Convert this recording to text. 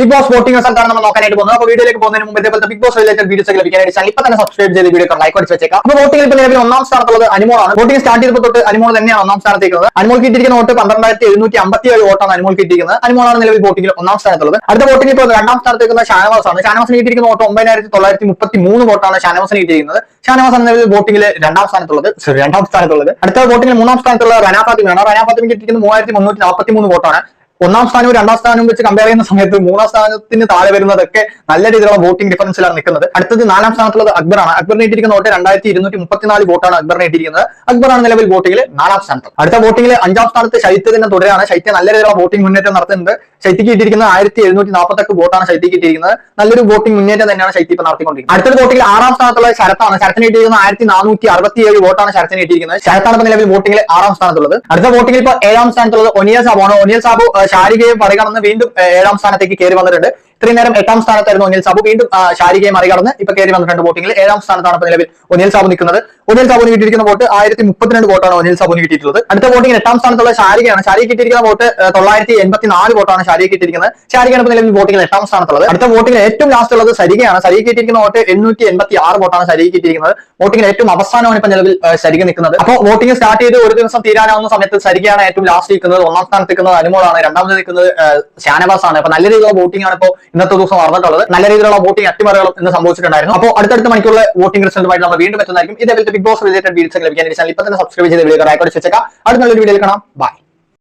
Big boss voting റിസൾട്ടാണ് നമ്മൾ നോക്കാനായിട്ട് പോകുന്നത്. അപ്പോൾ വീഡിയോയിലേക്ക് പോകുന്നതിന് മുമ്പ് ഇതേപോലത്തെ ബിഗ് ബോസ് റിലേറ്റഡ് വീഡിയോസ് ലഭിക്കാനായിട്ട് ചാനൽ ഇപ്പൊ തന്നെ സബ്സ്ക്രൈബ് ചെയ്ത് വീഡിയോ ലൈക്ക് അടിച്ച് വെച്ചേക്കാം. അപ്പോൾ വോട്ടിംഗിൽ ഇപ്പോൾ നിലവിൽ ഒന്നാം സ്ഥാനത്തുള്ളത് അനുമോളാണ് വോട്ടിംഗ് സ്റ്റാർട്ട് ചെയ്തപ്പോൾ തൊട്ട് അനുമോൾ തന്നെയാണ് ഒന്നാം സ്ഥാനത്തേക്കുന്നത് അനുമോൾ കിട്ടിയിരിക്കുന്ന വോട്ട് പന്ത്രണ്ടായിരത്തി എഴുന്നൂറ്റി അമ്പത്തി ഏഴ് വോട്ടാണ് അനുമോൾ കിട്ടിയിരിക്കുന്നത്. അനുമോളാണ് നിലവിൽ വോട്ടിംഗിൽ ഒന്നാം സ്ഥാനത്തുള്ളത്. അടുത്ത വോട്ടിംഗ് ഇപ്പോൾ രണ്ടാം സ്ഥാനത്തേക്കുന്ന ഷാനവാസ് ആണ്. ഷാനവാസിന് കിട്ടിയിരിക്കുന്ന വോട്ട് ഒമ്പതിനായിരത്തി തൊള്ളായിരത്തി മുപ്പത്തി മൂന്ന് വോട്ടാണ് ഷാനവാസിന് കിട്ടിയിരിക്കുന്നത്. ഷാനവാസ് നിലവിൽ വോട്ടിംഗിൽ രണ്ടാം സ്ഥാനത്തുള്ളത്. രണ്ടാം സ്ഥാനത്തുള്ളത്. അടുത്ത വോട്ടിംഗിൽ മൂന്നാം സ്ഥാനത്തുള്ള റനാ ഫാത്തിമയാണ്. റനാ കിട്ടിയിരിക്കുന്നത് മൂവായിരത്തി മുന്നൂറ്റി നാൽപ്പത്തി മൂന്ന് വോട്ടാണ്. ഒന്നാം സ്ഥാനവും രണ്ടാം സ്ഥാനവും വെച്ച് കമ്പയർ ചെയ്യുന്ന സമയത്ത് മൂന്നാം സ്ഥാനത്തിന് താഴെ വരുന്നതൊക്കെ നല്ല രീതിയിലുള്ള വോട്ടിംഗ് ഡിഫറൻസിലാണ് നിൽക്കുന്നത്. അടുത്തത് നാലാം സ്ഥാനത്തുള്ളത് അക്ബറാണ്. അക്ബറിന് ഇട്ടിരിക്കുന്ന വോട്ട് രണ്ടായിരത്തി ഇരുന്നൂറ്റി മുപ്പത്തിനാല് വോട്ടാണ് അക്ബറിന് ഇട്ടിരിക്കുന്നത്. അക്ബറാണ് നിലവിൽ വോട്ടിംഗിൽ നാലാം സ്ഥാനത്ത്. അടുത്ത വോട്ടിംഗിൽ അഞ്ചാം സ്ഥാനത്ത് ശൈത്യ തുടരാണ്. ശൈത്യ നല്ല രീതിയിലുള്ള വോട്ടിംഗ് മുന്നേറ്റം നടത്തുന്നുണ്ട്. ശൈത്യക്ക് കിട്ടിയിരിക്കുന്ന ആയിരത്തി എഴുന്നൂറ്റി നാൽപ്പത്തെട്ട് വോട്ടാണ് ശൈത്യക്ക് ഇട്ടിരിക്കുന്നത് നല്ലൊരു വോട്ടിംഗ് മുന്നേറ്റം തന്നെയാണ് ശൈത്യ ഇപ്പൊ നടത്തിക്കൊണ്ടിരിക്കുന്നത്. അടുത്ത വോട്ടിംഗിൽ ആറാം സ്ഥാനത്തുള്ള ശരത്താണ്. ശരത്തിന് ഇട്ടിരിക്കുന്നത് ആയിരത്തി നാനൂറ്റി അറുപത്തി ഏഴ് വോട്ടാണ് ശരത്തിന് ഇട്ടിരിക്കുന്നത്. ശരത്താണ് നിലവിൽ വോട്ടിംഗിൽ ആറാം സ്ഥാനത്തുള്ളത്. അടുത്ത വോട്ടിംഗിൽ ഇപ്പൊ ഏഴാം സ്ഥാനത്തുള്ളത് ഒനിയ ആണ് ഒനിയൽ സാബു ആ, ശാരികയെ മറികടന്ന് വീണ്ടും ഏഴാം സ്ഥാനത്തേക്ക് കയറി വന്നിട്ടുണ്ട്. ഇത്രയും നേരം എട്ടാം സ്ഥാനത്തായിരുന്നു ഒനിൽ സാബു. വീണ്ടും ഷാരികയെ മറികടന്ന് ഇപ്പൊ കയറി വന്നിട്ടുണ്ട് വോട്ടിംഗിൽ ഏഴാം സ്ഥാനത്താണ് ഇപ്പൊ നിലവിൽ ഒനിൽ സാബു നിൽക്കുന്നത്. ഒനിയൽ സാബുന് കിട്ടിയിരിക്കുന്ന വോട്ട് ആയിരത്തി മുപ്പത്തിരണ്ട് വോട്ടാണ് ഒനിയൽ സാബുന് കിട്ടിയിട്ടുള്ളത്. അടുത്ത വോട്ടിംഗ് എട്ടാം സ്ഥാനത്തുള്ള ശാരികയാണ്. ശാരി കിട്ടിയിരിക്കുന്ന വോട്ട് തൊള്ളായിരത്തി എൺപത്തി നാല് വോട്ടാണ് ശാരി കിട്ടിയിരിക്കുന്നത്. ശാരികയാണ് ഇപ്പൊ നിലവിൽ വോട്ടിംഗിൽ എട്ടാം സ്ഥാനത്തുള്ളത്. അടുത്ത വോട്ടിംഗിൽ ഏറ്റവും ലാസ്റ്റ് ഉള്ളത് സരികയാണ് സരിക കിട്ടിയിരിക്കുന്ന വോട്ട് എണ്ണൂറ്റി എൺപത്തി ആറ് വോട്ടാണ് സരിക കിട്ടിയിരിക്കുന്നത്. വോട്ടിംഗിൽ ഏറ്റവും അവസാനമാണ് ഇപ്പൊ നിലവിൽ സരിക നിൽക്കുന്നത്. അപ്പോൾ വോട്ടിംഗ് സ്റ്റാർട്ട് ചെയ്ത് ഒരു ദിവസം തീരാനാവുന്ന സമയത്ത് സരികയാണ് ഏറ്റവും ലാസ്റ്റ് നിൽക്കുന്നത്. ഒന്നാം സ്ഥാനത്ത് നിൽക്കുന്നത് അനുമോളാണ്. രണ്ടാമത് നിൽക്കുന്നത് ഷാനവാസ് ആണ് അപ്പൊ നല്ല രീതിയിലുള്ള വോട്ടിംഗ് ആണ് ഇപ്പോൾ ഇന്നത്തെ ദിവസം നടന്നിട്ടുള്ളത്. നല്ല രീതിയിലുള്ള വോട്ടിംഗ് അട്ടിമറികളും ഇന്ന് സംഭവിച്ചിട്ടുണ്ടായിരുന്നു. അപ്പോൾ അടുത്തടുത്ത മണിക്കുള്ള വോട്ടിംഗ് റിസൾട്ടുമായിട്ട് നമ്മൾ വീണ്ടും എത്തുന്നതായിരിക്കും. ഇതേപോലത്തെ ബിഗ് ബോസ് റിലേറ്റഡ് വീഡിയോസ് ലഭിക്കാൻ ചാനൽ ഇപ്പൊ തന്നെ സബ്സ്ക്രൈബ് ചെയ്ത് വീഡിയോ റൈക്കോഡ് വെച്ചേക്കാം. അടുത്ത നല്ലൊരു വീഡിയോയിൽ കാണാം. ബൈ